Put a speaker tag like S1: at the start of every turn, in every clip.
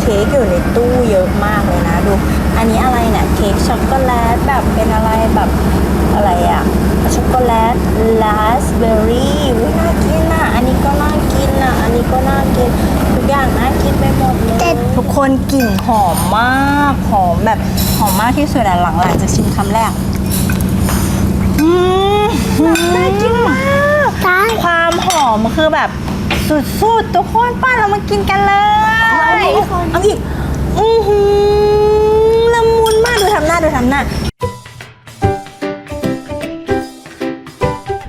S1: เค้กอยู่ในตู้เยอะมากเลยนะดู อันนี้อะไรเนี่ยเค้กช็อกโกแลตแบบเป็นอะไรแบบอะไรอะช็อกโกแลตลาสเบอร์รี่วิน่ากินอะอันนี้ก็น่ากินอะอันนี้ก็น่ากินทุกอย่างน่ากินไปหมดเลยทุกคนกลิ่นหอมมากหอมแบบหอมมากที่สุดอะหลังหลังจากชิมคำแรกอืมน่ากินมากความหอมคือแบบ สุดๆ ทุกคนป้าเรามากินกันเลยเอาอีกอือหือละมุนมากดูทำหน้าดูทำหน้า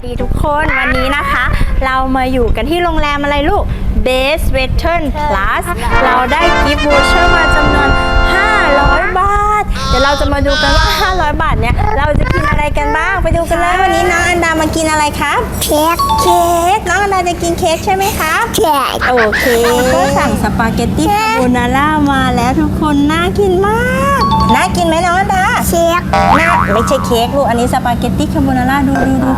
S1: ดีทุกคนวันนี้นะคะ เรามาอยู่กันที่โรงแรมอะไรลูก Base Western Plus เราได้กิฟต์วอเชอร์มาจำนวน 500 บาท เดี๋ยวเราจะมาดูกันว่า 500 บาทเนี่ยเราจะกินอะไรกันบ้างไปดูกันเลยวันนี้น้องอันดามากินอะไรครับ
S2: เค้ก
S1: เค้กน้องอันดาจะกินเค้กใช่ไหมครับ
S2: เค้ก
S1: โอเคก็สั่งสปาเกตตี้คาโบนาร่ามาแล้วทุกคนน่ากินมากน่ากินไหมน้องอันดา
S2: เค้ก
S1: น่าไม่ใช่เค้กลูกอันนี้สปาเกตตี้คาโบนาร่าดูดูดู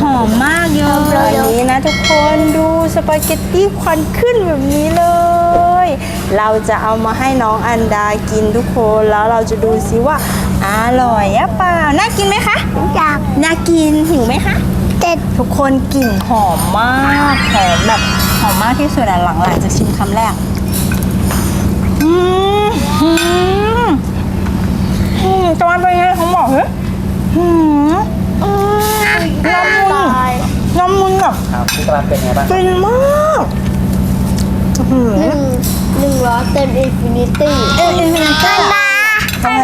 S1: หอมมากเยอะอันนี้นะทุกคนดูสปาเกตตี้ควันขึ้นแบบนี้เลย เราจะเอามาให้น้องอันดากินทุกคนแล้วเราจะดูซิว่าอร่อยอะเปล่าน่ากินไหมคะ
S2: อยาก
S1: น่ากินหิวไหมคะ
S2: เต็ด
S1: ทุกคนกลิ่นหอมมากหอมแบบหอมมากที่สุดอะหลังหลังจากชิมคำแรกอืมอืมอืมตอนเป็นไงเขาบอกเหรออืม
S2: อืม
S1: ละมุนละมุนแบบ
S3: ครับพี่กำลังเป็นไงบ้าง
S1: ฟินมากอืม
S2: หนึ่งหนึ่งร้อยเต็มอินฟินิตี้
S1: เอ็นอินฟินิตี้
S2: ดา
S1: อัน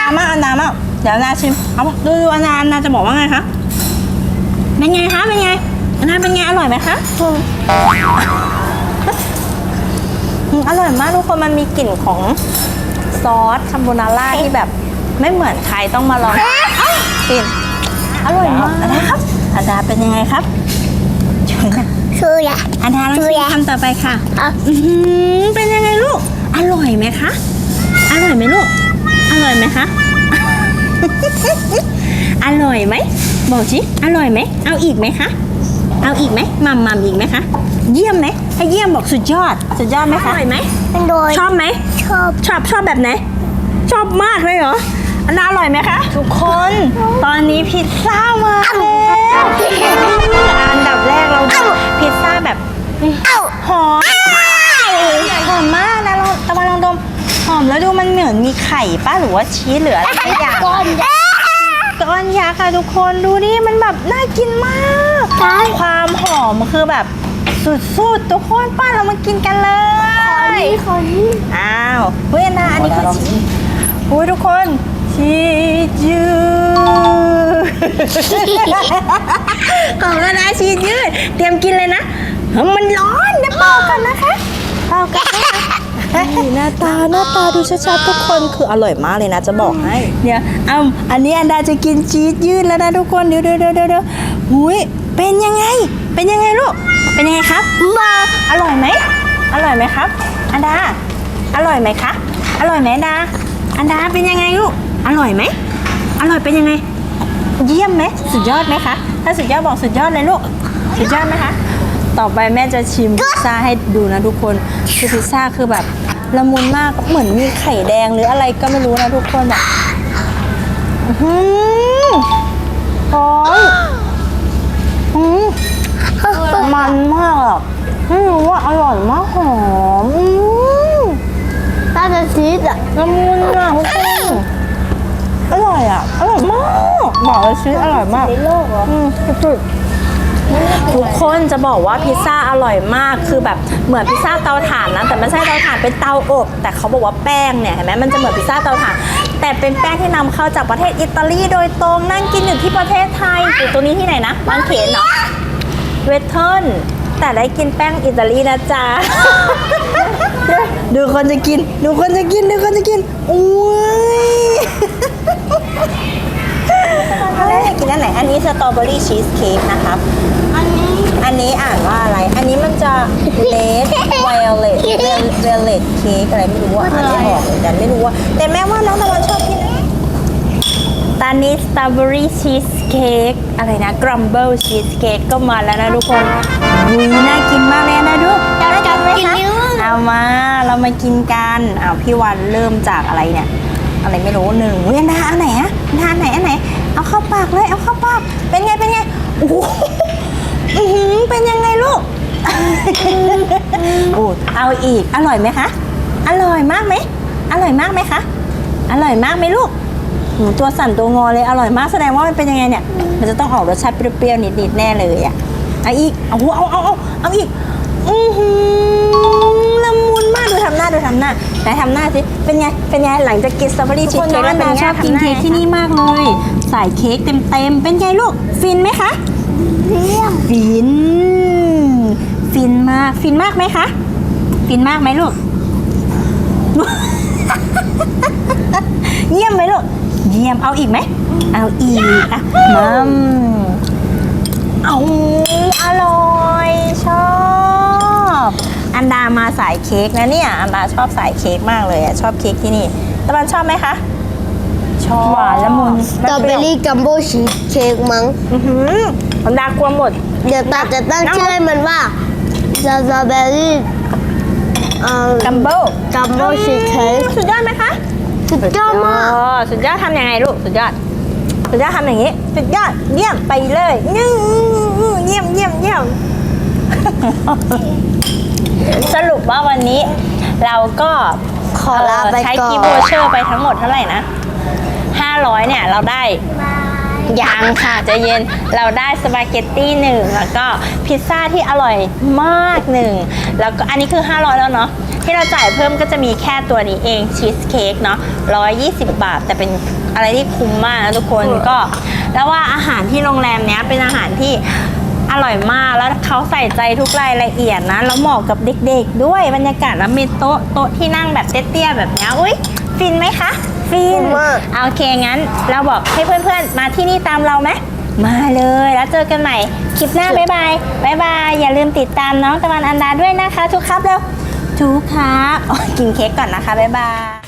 S1: ดามากอันดามากเดี๋ยวอันดาชิมเอาดูดูอันดาอันดาจะบอกว่าไงคะเป็นไงคะเป็นไงอันดาเป็นไงอร่อยไหมคะอืมอร่อยมากทุกคนมันมีกลิ่นของซอสคาโบนาร่าที่แบบไม่เหมือนใครต้องมาลองกลิ่นอร่อยมากนะครับอาดาเป็นยังไงครับช่วยนะ
S2: คืออยาก
S1: อาดาลองชิมคำต่อไปค่ะ
S2: เอา
S1: อื้อหือเป็นยังไงลูก อร่อยไหมคะ อร่อยไหมลูก อร่อยไหมคะ อร่อยไหม บอกสิ อร่อยไหม เอาอีกไหมคะ เอาอีกไหมมัมมัมอีกไหมคะ เยี่ยมไหมถ้าเยี่ยมบอกสุดยอด สุดยอดไหมคะ อร่อยไหม
S2: เป็นโดย
S1: ชอบไหม
S2: ชอบ
S1: ชอบชอบแบบไหน ชอบมากเลยเหรอ อันน่าอร่อยไหมคะ ทุกคน ตอนนี้พิซซ่ามาแล้วอันดับ แรกเราดูพิซซ่าแบบ
S2: เอ้า
S1: หอมหอมมากนะลองตะวันลองดมหอมแล้วดูมันเหมือนมีไข่ป้าหรือว่าชีสหรืออะไรสักอย่าง
S2: ก้อนใหญ่
S1: ก้อนยาค่ะทุกคนดูนี่มันแบบน่ากินมาก
S2: ใช่
S1: ความหอมคือแบบสุดๆทุกคนป้าเรามากินกันเลย
S2: นี่คนนี้
S1: อ้าวเฮ้ยอันนาอันนี้คือชีสอุ้ยทุกคน ชีสยืด ของแล้วนะชีสยืด เตรียมกินเลยนะเฮ้ยมันร้อนเดี๋ยวเป่ากันนะคะเป่ากันนะคะนี่หน้าตาหน้าตาดูชัดๆทุกคนคืออร่อยมากเลยนะจะบอกให้เดี๋ยวเอาอันนี้อันดาจะกินชีสยืดแล้วนะทุกคนเดี๋ยวเดี๋ยวเดี๋ยวเดี๋ยวหุยเป็นยังไง เป็นยังไงลูกเป็นยังไงครับมาอร่อยไหมอร่อยไหมครับ อันดา อร่อยไหมคะอร่อยไหมอันดา อันดาเป็นยังไงลูก อร่อยไหม อร่อยเป็นยังไง เยี่ยมไหม สุดยอดไหมคะ ถ้าสุดยอดบอกสุดยอดเลยลูก สุดยอดไหมคะ ต่อไปแม่จะชิมพิซซ่าให้ดูนะทุกคนคือพิซซ่าคือแบบละมุนมาก เหมือนมีไข่แดงหรืออะไรก็ไม่รู้นะทุกคนแบบอื้อหือหอมอืมมันมากอะไม่รู้ว่าอร่อยมากหอมอืม
S2: น่าจะชีสอะ
S1: ละมุนอะทุกคนอ ร่อยอะ อร่อยมากบอกเลยชีสอร่อยมาก
S2: ในโลกเหรอ
S1: อืมสุดๆทุกคนจะบอกว่าพิซซ่าอร่อยมากคือแบบเหมือนพิซซ่าเตาถ่านนะแต่ไม่ใช่เตาถ่านเป็นเตาอบ แต่เขาบอกว่าแป้งเนี่ยเห็นไหมมันจะเหมือนพิซซ่าเตาถ่าน แต่เป็นแป้งที่นำเข้าจากประเทศอิตาลีโดยตรงนั่งกินอยู่ที่ประเทศไทยอยู่ตรงนี้ที่ไหนนะบางเขนเนาะเวทเทิร์นแต่ได้กินแป้งอิตาลีนะจ๊ะ ดูคนจะกิน ดูคนจะกิน ดูคนจะกินอุ้ย แล้วอยากกินอันไหน อันนี้สตรอเบอรี่ชีสเค้กนะครับ
S2: อันนี้
S1: อันนี้อ่านว่าอะไร อันนี้มันจะ red violet violet cake อะไรไม่รู้ว่าอ่านไม่ออกเหมือนกันไม่รู้ว่า แต่แม่ว่าน้องตะวันชอบกินนะตอนนี้สตรอเบอรี่ชีสเค้กอะไรนะกรัมเบิลชีสเค้กก็มาแล้วนะทุกคนอุ้ยน่ากินมากเลยนะดูน่ากินไหมคะเอามาเรามากินกันเอาพี่วันเริ่มจากอะไรเนี่ย อะไรไม่รู้หนึ่งเวียนดาอันไหนอะดาอันไหนอันไหน เอาเข้าปากเลยเอาเข้าปาก เป็นไงเป็นไงโอ้โหอือเป็นยังไงลูกโอ้เอาอีกอร่อยไหมคะอร่อยมากไหมอร่อยมากไหมคะอร่อยมากไหมลูกตัวสั่นตัวงอเลยอร่อยมากแสดงว่ามันเป็นยังไงเนี่ย มันจะต้องออกรสชาติเปรี้ยวๆนิดๆแน่เลยอะเอาอีกเอาเอาเอาเอาเอาอีกอือหือ ทำหน้าดูทำหน้าไหนทำหน้าสิเป็นไงเป็นไงหลังจากกินสตรอเบอรี่ชีสเค้กแล้วเป็นไง
S3: ชอบกินเค้กที่นี่มากเลย
S1: ใส่เค้กเต็มๆเป็นไงลูกฟินไหมคะ
S2: เยี่ยม
S1: ฟิน ฟินมาก ฟินมากไหมคะ ฟินมากไหมลูก เยี่ยมไหมลูก เยี่ยม เอาอีกไหม เอาอีกอะมัมเอาอร่อย ชอบ อันดามาสายเค้กนะเนี่ยอันดาชอบสายเค้กมากเลยอะชอบเค้กที่นี่ตะวันชอบไหมคะ ชอบหวานละมุน
S2: สตรอเบอรี่กัมโบชีสเค้กมั้ง
S1: อือหืออันดากลัวหมด
S2: เดี๋ยวตาจะตั้งชื่อให้มันว่าสตรอเบอรี่เอ่อ
S1: กัมโบ
S2: กัมโบชีสเค้ก
S1: สุดยอดไหมคะ
S2: สุดยอดมาก
S1: อ๋อสุดยอดทำยังไงลูก สุดยอด สุดยอดทำอย่างนี้ สุดยอด เยี่ยมไปเลยนึ่งเยี่ยมเยี่ยมเยี่ยม สรุปว่าวันนี้เราก็
S2: ขอลาไป
S1: เใช้
S2: ก่อน
S1: กิฟต์วอเชอร์ไปทั้งหมดเท่าไหร่นะ 500 เนี่ยเราได้ ยังค่ะใจะเย็นเราได้สปาเกตตี้หนึ่งแล้วก็พิซซ่าที่อร่อยมากหนึ่งแล้วก็อันนี้คือ 500 แล้วเนาะที่เราจ่ายเพิ่มก็จะมีแค่ตัวนี้เองชีสเค้กเนาะ120 บาท แต่เป็นอะไรที่คุ้มมากนะทุกคนก็ แล้วว่าอาหารที่โรงแรมเนี้ยเป็นอาหารที่อ ร่อยมาก แล้วเขาใส่ใจทุกรายละเอียดนะ แล้วเหมาะกับเด็กๆ ด้วยบรรยากาศแล้วมีโต๊ะโต๊ะที่นั่งแบบเตี้ยๆแบบเนี้ยอุ้ยฟินไหมคะฟิน
S2: ฟินมาก
S1: โอเคงั้น เราบอกให้เพื่อนๆ มาที่นี่ตามเราไหมมาเลยแล้วเจอกันใหม่คลิปหน้าบ๊ายบายบ๊ายบายอย่าลืมติดตามน้องตะวันอันดาด้วยนะคะ ทุกครับเร็วทุกครับอ๋อกินเค้กก่อนนะคะบ๊ายบาย